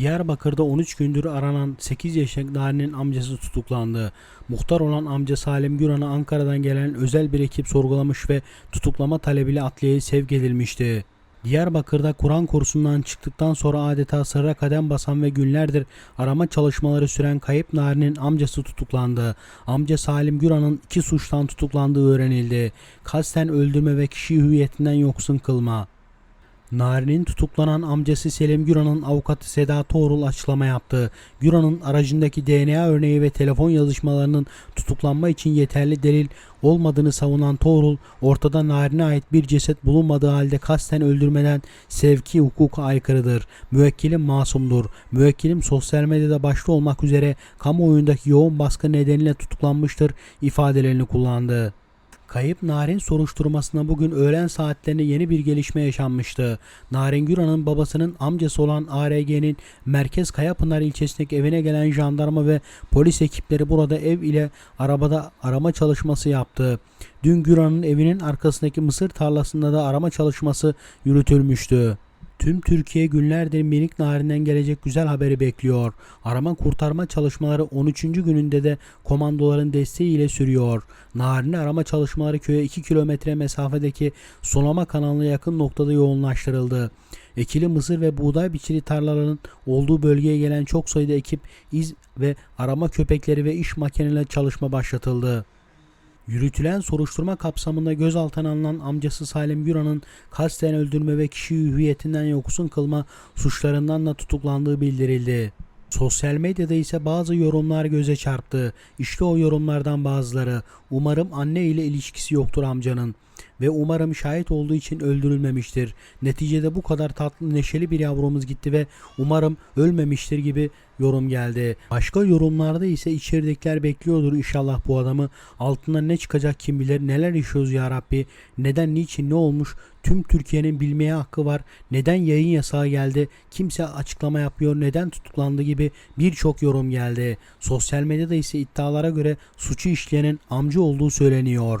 Diyarbakır'da 13 gündür aranan 8 yaşındaki Nari'nin amcası tutuklandı. Muhtar olan amca Salim Güran'ı Ankara'dan gelen özel bir ekip sorgulamış ve tutuklama talebiyle adliyeye sevk edilmişti. Diyarbakır'da Kur'an kursundan çıktıktan sonra adeta sırra kadem basan ve günlerdir arama çalışmaları süren kayıp Nari'nin amcası tutuklandı. Amca Salim Güran'ın iki suçtan tutuklandığı öğrenildi. Kasten öldürme ve kişi hüviyetinden yoksun kılma. Nari'nin tutuklanan amcası Selim Güran'ın avukatı Seda Toğrul açıklama yaptı. Güran'ın aracındaki DNA örneği ve telefon yazışmalarının tutuklanma için yeterli delil olmadığını savunan Toğrul, ortada Nari'ne ait bir ceset bulunmadığı halde kasten öldürmeden sevki hukuka aykırıdır. Müvekkilim masumdur. Müvekkilim sosyal medyada başta olmak üzere kamuoyundaki yoğun baskı nedeniyle tutuklanmıştır ifadelerini kullandı. Kayıp Narin soruşturmasında bugün öğlen saatlerinde yeni bir gelişme yaşanmıştı. Narin Güran'ın babasının amcası olan ARG'nin Merkez Kayapınar ilçesindeki evine gelen jandarma ve polis ekipleri burada ev ile arabada arama çalışması yaptı. Dün Güran'ın evinin arkasındaki mısır tarlasında da arama çalışması yürütülmüştü. Tüm Türkiye günlerdir minik narinden gelecek güzel haberi bekliyor. Arama kurtarma çalışmaları 13. gününde de komandoların desteğiyle sürüyor. Narin'i arama çalışmaları köye 2 kilometre mesafedeki sulama kanalına yakın noktada yoğunlaştırıldı. Ekili mısır ve buğday biçili tarlaların olduğu bölgeye gelen çok sayıda ekip iz ve arama köpekleri ve iş makineleri çalışma başlatıldı. Yürütülen soruşturma kapsamında gözaltına alınan amcası Salim Güran'ın kasten öldürme ve kişi hüviyetinden yoksun kılma suçlarından da tutuklandığı bildirildi. Sosyal medyada ise bazı yorumlar göze çarptı. İşte o yorumlardan bazıları. Umarım anne ile ilişkisi yoktur amcanın ve umarım şahit olduğu için öldürülmemiştir. Neticede bu kadar tatlı neşeli bir yavrumuz gitti ve umarım ölmemiştir gibi yorum geldi. Başka yorumlarda ise içeridekiler bekliyordur inşallah bu adamı. Altından ne çıkacak kim bilir neler yaşıyoruz ya Rabbi. Neden niçin ne olmuş tüm Türkiye'nin bilmeye hakkı var. Neden yayın yasağı geldi? Kimse açıklama yapmıyor. Neden tutuklandı gibi birçok yorum geldi. Sosyal medyada ise iddialara göre suçu işleyenin amca olduğu söyleniyor.